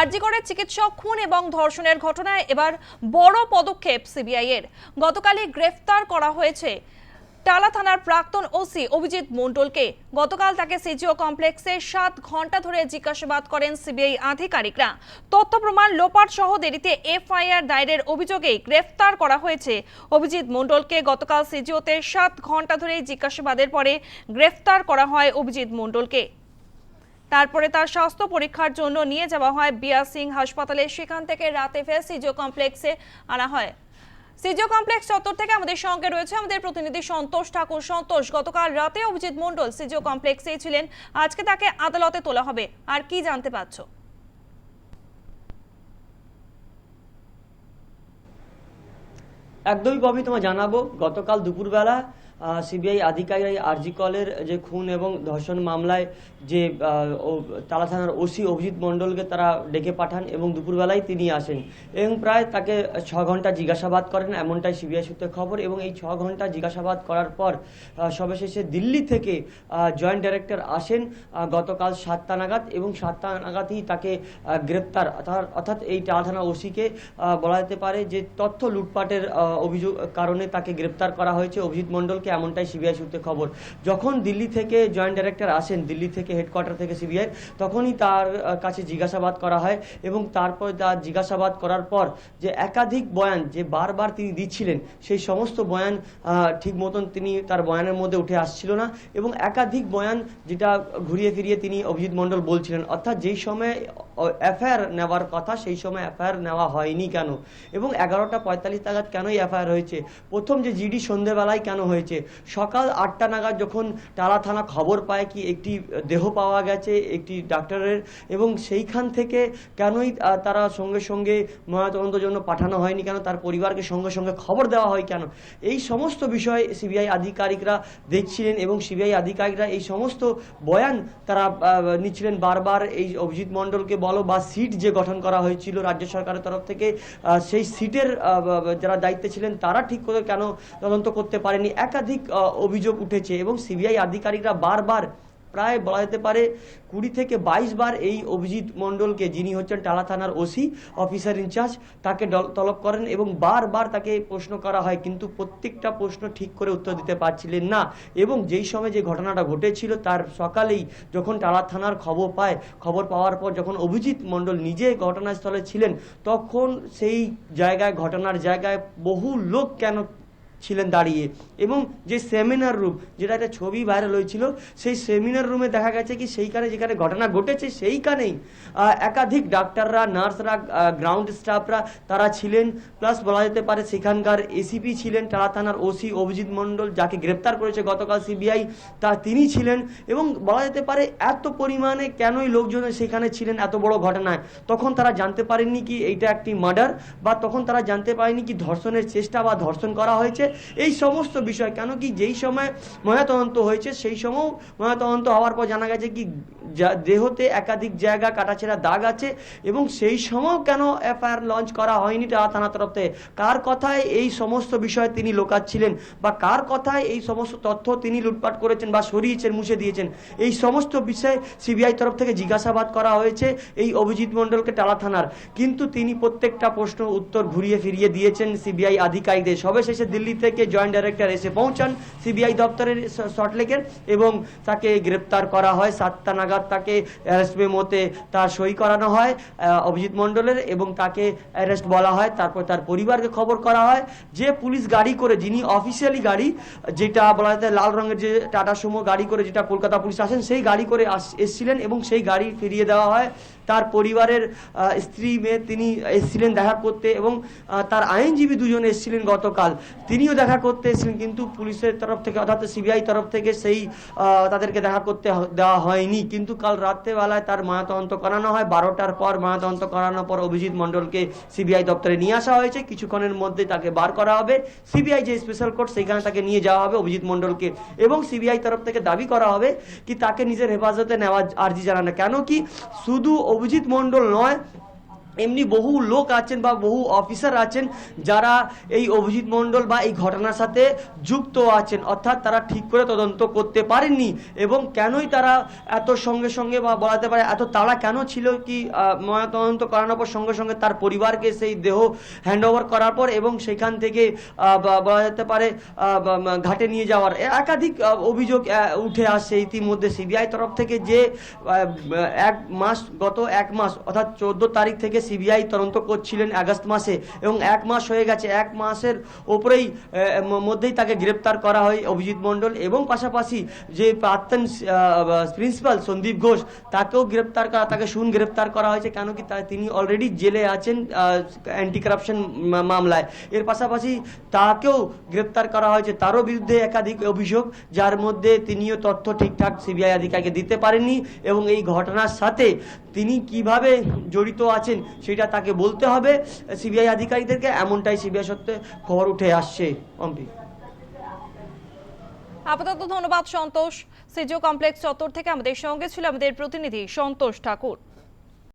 আরজিকরের চিকিৎসক খুন এবং ধর্ষণের ঘটনায় এবার বড় পদক্ষেপ সিবিআই এর গতকালই গ্রেফতার করা হয়েছে টালা থানার প্রাক্তন ওসি অভিজিৎ মণ্ডলকে। গতকাল তাকে সিজিও কমপ্লেক্সে সাত ঘণ্টা ধরে জিজ্ঞাসাবাদ করেন সিবিআই আধিকারিকরা। তথ্য প্রমাণ লোপাট সহ দেরিতে এফআইআর দায়েরের অভিযোগেই গ্রেফতার করা হয়েছে অভিজিৎ মণ্ডলকে। গতকাল সিজিওতে সাত ঘণ্টা ধরে জিজ্ঞাসাবাদের পরে গ্রেফতার করা হয় অভিজিৎ মণ্ডলকে। তারপরে তার স্বাস্থ্য পরীক্ষার জন্য নিয়ে যাওয়া হয় বিয়া সিং হাসপাতালে। সেখান থেকে রাতে ফের সিজিও কমপ্লেক্সে আনা হয়। সিজিও কমপ্লেক্স চত্বর থেকে আমাদের সঙ্গে রয়েছে আমাদের প্রতিনিধি সন্তোষ ঠাকুর। সন্তোষ, গতকাল রাতে অভিজিৎ মণ্ডল সিজিও কমপ্লেক্সেই ছিলেন। আজকে তাকে আদালতে তোলা হবে। আর কি জানতে পারছ? একদমই কবি তোমায় জানাব। গতকাল দুপুরবেলা সিবিআই আধিকারিক আরজি কলের যে খুন এবং ধর্ষণ মামলায় যে তালা থানার ওসি অভিজিৎ মণ্ডলকে তারা ডেকে পাঠান এবং দুপুরবেলায় তিনি আসেন। এবং প্রায় তাকে ছ ঘণ্টা জিজ্ঞাসাবাদ করেন এমনটাই সিবিআই সূত্রে খবর। এবং এই ছ ঘণ্টা জিজ্ঞাসাবাদ করার পর আহ, সর্বশেষে দিল্লি থেকে জয়েন্ট ডাইরেক্টর আসেন গতকাল সাতটা নাগাদ। এবং সাতটা নাগাদই তাকে গ্রেপ্তার। অর্থাৎ- অর্থাৎ এই টালা থানা ওসিকে বলা যেতে পারে যে তথ্য লুটপাটের অভিযোগ কারণে তাকে গ্রেপ্তার করা হয়েছে। অভিজিৎ মণ্ডলকে এমনটাই সিবিআই সূত্রে খবর। যখন দিল্লি থেকে জয়েন্ট ডাইরেক্টর আসেন, দিল্লি থেকে হেডকোয়ার্টার থেকে সিবিআই, তখনই তার কাছে জিজ্ঞাসাবাদ করা হয় এবং তারপর তার জিজ্ঞাসাবাদ করার পর যে একাধিক বয়ান যে বারবার তিনি দিচ্ছিলেন, সেই সমস্ত বয়ান ঠিক মতন তিনি তার বয়ানের মধ্যে উঠে আসছিল না এবং একাধিক বয়ান যেটা ঘুরিয়ে ফিরিয়ে তিনি অভিজিৎ মণ্ডল বলছিলেন। অর্থাৎ যেই সময় এফআইআর নেওয়ার কথা, সেই সময় এফআইআর নেওয়া হয়নি কেন? এবং এগারোটা পঁয়তাল্লিশ নাগাদ কেনই এফআইআর হয়েছে? প্রথম যে জিডি সন্ধেবেলায় কেন হয়েছে? সকাল আটটা নাগাদ যখন টালা থানা খবর পায় কি একটি দেহ পাওয়া গেছে একটি ডাক্তারের, এবং সেইখান থেকে কেনই তারা সঙ্গে সঙ্গে ময়নাতদন্তের জন্য পাঠানো হয়নি কেন? তার পরিবারকে সঙ্গে সঙ্গে খবর দেওয়া হয় কেন? এই সমস্ত বিষয়ে সিবিআই আধিকারিকরা দেখছিলেন, এবং সিবিআই আধিকারিকরা এই সমস্ত বয়ান তারা নিচ্ছিলেন বারবার। এই অভিজিৎ মণ্ডলকে বলো বা সিট যে গঠন করা হয়েছিল রাজ্য সরকারের তরফ থেকে সেই সিটের যারা দায়িত্বে ছিলেন, তারা ঠিক করে কেন তদন্ত করতে পারেনি? একাধিক অভিযোগ উঠেছে এবং সিবিআই আধিকারিকরা বারবার প্রায় বলা যেতে পারে কুড়ি থেকে বাইশ বার এই অভিজিৎ মণ্ডলকে, যিনি হচ্ছেন টালা থানার ওসি, অফিসার ইনচার্জ তাকে তলব করেন এবং বারবার তাকে প্রশ্ন করা হয়, কিন্তু প্রত্যেকটা প্রশ্ন ঠিক করে উত্তর দিতে পারছিলেন না। এবং যেই সময় যে ঘটনাটা ঘটেছিল, তার সকালেই যখন টালা থানার খবর পায়, খবর পাওয়ার পর যখন অভিজিৎ মণ্ডল নিজে ঘটনাস্থলে ছিলেন, তখন সেই জায়গায়, ঘটনার জায়গায় বহু লোক কেন ছিলেন দাঁড়িয়ে। এবং যে সেমিনার রুম যেটা একটা ছবি ভাইরাল হয়েছিল, সেই সেমিনার রুমে দেখা গেছে কি সেইখানে যেখানে ঘটনা ঘটেছে, সেইখানেই একাধিক ডাক্তাররা, নার্সরা গ্রাউন্ড স্টাফরা তারা ছিলেন। প্লাস বলা যেতে পারে সেখানকার এসিপি ছিলেন, টালা থানার ওসি অভিজিৎ মণ্ডল, যাকে গ্রেপ্তার করেছে গতকাল সিবিআই তা তিনি ছিলেন। এবং বলা যেতে পারে এত পরিমাণে কেনই লোকজন সেখানে ছিলেন এত বড় ঘটনায়? তখন তারা জানতে পারেননি কি এইটা একটি মার্ডার বা তখন তারা জানতে পারেনি কি ধর্ষণের চেষ্টা বা ধর্ষণ করা হয়েছে। এই সমস্ত বিষয়। কেন কি যেই সময় ময়নাতদন্ত হয়েছে, সেই সময় ময়নাতদন্ত হওয়ার পর জানা গেছে কি দেহতে একাধিক জায়গা কাটাছেড়া দাগ আছে এবং সেই সময়ও কেন এফআইআর লঞ্চ করা হয়নি থানা তরফ থেকে? কার কথায় এই সমস্ত বিষয় তিনি লোকাচ্ছিলেন বা কার কথায় এই সমস্ত তথ্য তিনি লুটপাট করেছেন বা সরিয়েছেন, মুছে দিয়েছেন? এই সমস্ত বিষয়ে সিবিআই তরফ থেকে জিজ্ঞাসাবাদ করা হয়েছে এই অভিজিৎ মণ্ডলকে টালা থানার। কিন্তু তিনি প্রত্যেকটা প্রশ্ন উত্তর ঘুরিয়ে ফিরিয়ে দিয়েছেন সিবিআই আধিকারিকদের। সর্বশেষে দিল্লি থেকে জয়েন্ট ডাইরেক্টর এসে পৌঁছান সিবিআই দপ্তরের সল্টলেকের এবং তাকে গ্রেপ্তার করা হয় সাতটা নাগাদ। তাকে অ্যারেস্ট মেমোতে তার সই করানো হয় অভিজিৎ মণ্ডলের এবং তাকে অ্যারেস্ট বলা হয়। তারপর তার পরিবারকে খবর করা হয় যে পুলিশ গাড়ি করে, যিনি অফিসিয়ালি গাড়ি, যেটা বলা যায় লাল রঙের যে টাটা সুমো গাড়ি করে যেটা কলকাতা পুলিশ আসেন, সেই গাড়ি করে এসছিলেন এবং সেই গাড়ি ফিরিয়ে দেওয়া হয়। তার পরিবারের স্ত্রী মেয়ে তিনি এসেছিলেন দেখা করতে এবং তার আইনজীবী দুজন এসেছিলেন গতকাল। তিনিও দেখা করতে এসেছিলেন কিন্তু পুলিশের তরফ থেকে অর্থাৎ সিবিআই তরফ থেকে সেই তাদেরকে দেখা করতে দেওয়া হয়নি। কিন্তু কাল রাত্রেবেলায় তার ময়নাতদন্ত করানো হয়। বারোটার পর ময়নাতদন্ত করানোর পর অভিজিৎ মণ্ডলকে সিবিআই দপ্তরে নিয়ে আসা হয়েছে। কিছুক্ষণের মধ্যে তাকে বার করা হবে। সিবিআই যে স্পেশাল কোর্ট সেইখানে তাকে নিয়ে যাওয়া হবে অভিজিৎ মণ্ডলকে এবং সিবিআই তরফ থেকে দাবি করা হবে কি তাকে নিজের হেফাজতে নেওয়া আর্জি জানানো। কেন কি শুধু অভিজিৎ মণ্ডল নয় এমনি বহু লোক আছেন বা বহু অফিসার আছেন যারা এই অভিজিৎ মণ্ডল বা এই ঘটনার সাথে যুক্ত আছেন। অর্থাৎ তারা ঠিক করে তদন্ত করতে পারেননি এবং কেনই তারা এত সঙ্গে সঙ্গে বা বলাতে পারে এত তাড়া কেন ছিল কি ময়নাতদন্ত করানোর পর সঙ্গে সঙ্গে তার পরিবারকে সেই দেহ হ্যান্ড ওভার করার পর এবং সেখান থেকে বলা যেতে পারে ঘাটে নিয়ে যাওয়ার একাধিক অভিযোগ উঠে আসছে ইতিমধ্যে সিবিআই তরফ থেকে যে এক মাস, গত এক মাস অর্থাৎ চোদ্দ তারিখ থেকে সিবিআই তদন্ত করছিলেন আগস্ট মাসে এবং এক মাস হয়ে গেছে। এক মাসের ওপরেই মধ্যেই তাকে গ্রেপ্তার করা হয় অভিজিৎ মণ্ডল এবং পাশাপাশি যে প্রাক্তন প্রিন্সিপাল সন্দীপ ঘোষ, তাকেও গ্রেপ্তার করা, তাকে শুন গ্রেপ্তার করা হয়েছে। কেন কি তিনি অলরেডি জেলে আছেন অ্যান্টি কারাপশন মামলায়। এর পাশাপাশি তাকেও গ্রেপ্তার করা হয়েছে। তারও বিরুদ্ধে একাধিক অভিযোগ, যার মধ্যে তিনিও তথ্য ঠিকঠাক সিবিআই আধিকারিককে দিতে পারেননি এবং এই ঘটনার সাথে তিনি কীভাবে জড়িত আছেন সেটা তাকে বলতে হবে। সিবিআই আধিকারিকদেরকে এমনটাই সিবিআই সত্ত্বে খবর উঠে আসছে, অম্পি। আপাতত ধন্যবাদ সন্তোষ। সিজিও কমপ্লেক্স চত্বর থেকে আমাদের সঙ্গে ছিল আমাদের প্রতিনিধি সন্তোষ ঠাকুর।